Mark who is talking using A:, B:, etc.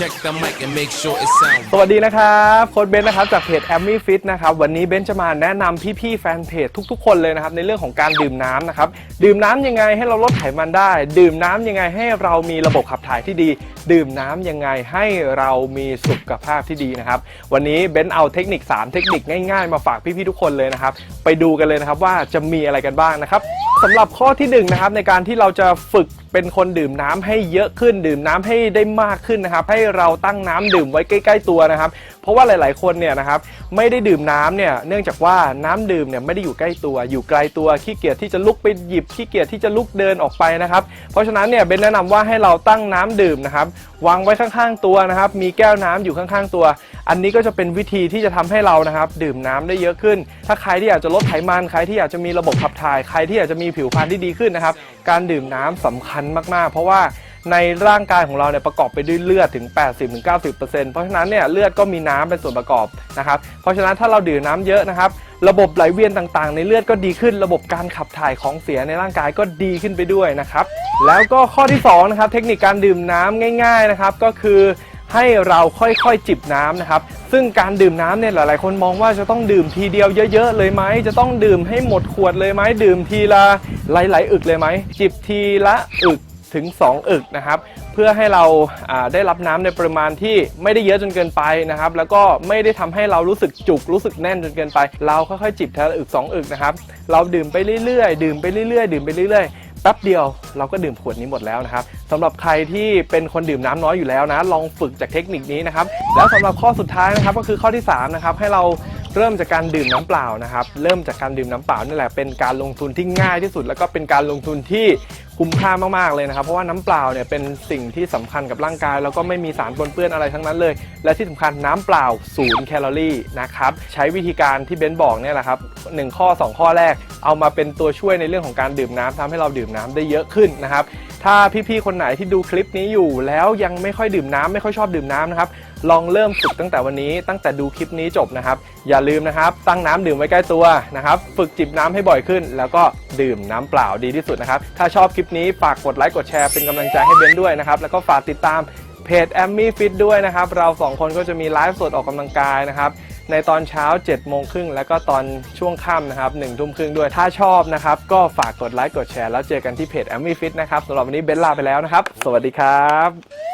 A: check the mic and make sure it sound
B: สวัสดีนะครับโค้ดเบนซ์นะครับจากเพจ a m m y Fit นะครับวันนี้เบนซ์จะมาแนะนำพี่ๆแฟนเพจทุกๆ คนเลยนะครับในเรื่องของการดื่มน้ำนะครับดื่มน้ำยังไงให้เราลดไขมันได้ ดื่มน้ำยังไงให้เรามีระบบขับถ่ายที่ดี ดื่มน้ำยังไงให้เรามีสุขภาพที่ดีนะครับวันนี้เบนซ์เอาเทคนิค 3 เทคนิคง่ายๆ มาฝากพี่ๆทุกคนเลยนะครับไปดูกันเลยนะครับว่าจะมีอะไรกันบ้างนะครับสำหรับข้อที่หนึ่งนะครับในการที่เราจะฝึกเป็นคนดื่มน้ำให้เยอะขึ้นดื่มน้ำให้ได้มากขึ้นนะครับ ให้เราตั้งน้ำดื่มไว้ใกล้ ๆ ตัวนะครับ เพราะว่าหลาย ๆ คนเนี่ยนะครับไม่ได้ดื่มน้ำเนี่ยเนื่องจากว่าน้ำดื่มเนี่ยไม่ได้อยู่ใกล้ตัว อยู่ไกลตัวขี้เกียจที่จะลุกไปหยิบขี้เกียจที่จะลุกเดินออกไปนะครับ เพราะฉะนั้นเนี่ยเบนแนะนำว่าให้เราตั้งน้ำดื่มนะครับวางไว้ข้างๆตัวนะครับ มีแก้วน้ำอยู่ข้างๆตัว อันนี้ก็จะเป็นวิธีที่จะทำให้เรานะครับดื่มน้ำได้เยอะขึ้น ถ้าใครที่อยากจะลดไขมันใครที่อยากจะมีระบบขับถ่ายใครที่อยากจะมีผิวพรรณที่ดีขึ้นนะครับ การดื่มน้ำสำคัญมากๆ เพราะว่าในร่างกายของเราเนี่ยประกอบไปด้วยเลือดถึง 80-90%เพราะฉะนั้นเนี่ยเลือดก็มีน้ำเป็นส่วนประกอบนะครับ เพราะฉะนั้นถ้าเราดื่มน้ำเยอะนะครับระบบไหลเวียนต่างๆ ในเลือดก็ดีขึ้น ระบบการขับถ่ายของเสียในร่างกายก็ดีขึ้นไปด้วยนะครับ แล้วก็ข้อที่สองนะครับเทคนิคการดื่มน้ำง่าย ๆนะครับ ก็คือ ให้เราค่อยๆจิบน้ำนะครับ ซึ่งการดื่มน้ำเนี่ยหลายๆ คนมองว่าจะต้องดื่มทีเดียวเยอะๆเลยไหม จะต้องดื่มให้หมดขวดเลยไหม ดื่มทีละหลายๆ อึกเลยไหม จิบทีละอึกถึง 2 อึกนะครับ เพื่อให้เราได้รับน้ำในปริมาณที่ไม่ได้เยอะจนเกินไปนะครับ แล้วก็ไม่ได้ทำให้เรารู้สึกจุกรู้สึกแน่นจนเกินไป เราค่อยๆจิบทีละอึก 2 อึกนะครับ เราดื่มไปเรื่อยๆ ดื่มไปเรื่อยๆ ดื่มไปเรื่อยๆ แป๊บเดียวเราก็ดื่มขวดนี้หมดแล้วนะครับสำหรับใครที่เป็นคนดื่มน้ำน้อยอยู่แล้วนะ ลองฝึกจากเทคนิคนี้นะครับ แล้วสำหรับข้อสุดท้ายนะครับก็คือข้อที่3นะครับให้เรา เริ่มจากการดื่มน้ำเปล่านะครับ เริ่มจากการดื่มน้ำเปล่านี่แหละเป็นการลงทุนที่ง่ายที่สุด แล้วก็เป็นการลงทุนที่คุ้มค่ามากๆเลยนะครับ เพราะว่าน้ำเปล่าเนี่ยเป็นสิ่งที่สำคัญกับร่างกาย แล้วก็ไม่มีสารปนเปื้อนอะไรทั้งนั้นเลย และที่สำคัญน้ำเปล่าศูนย์แคลอรี่นะครับใช้วิธีการที่เบนบอกเนี่ยแหละครับหนึ่งข้อสองข้อแรก เอามาเป็นตัวช่วยในเรื่องของการดื่มน้ำทำให้เราดื่มน้ำได้เยอะขึ้นนะครับ ถ้าพี่ๆคนไหนที่ดูคลิปนี้อยู่ แล้วยังไม่ค่อยดื่มน้ำไม่ค่อยชอบดื่มน้ำนะครับลองเริ่มฝึกตั้งแต่วันนี้ตั้งแต่ดูคลิปนี้จบนะครับ อย่าลืมนะครับ ตั้งน้ำดื่มไว้ใกล้ตัวนะครับ ฝึกจิบน้ำให้บ่อยขึ้น แล้วก็ดื่มน้ำเปล่าดีที่สุดนะครับ ถ้าชอบคลิปนี้ฝากกดไลค์กดแชร์เป็นกำลังใจให้เบนด้วยนะครับ แล้วก็ฝากติดตามเพจ a m m y Fit ด้วยนะครับ เราสองคนก็จะมีไลฟ์สดออกกำลังกายนะครับ ในตอนเช้า7โมงครึ่งแล้วก็ตอนช่วงค่ำนะครับหนึ่งทุ่มครึ่งด้วยถ้าชอบนะครับ ก็ฝากกดไลค์กดแชร์แล้วเจอกันที่เพจแอมมี่ฟิตนะครับสำหรับวันนี้เบนลาไปแล้วนะครับ สวัสดีครับ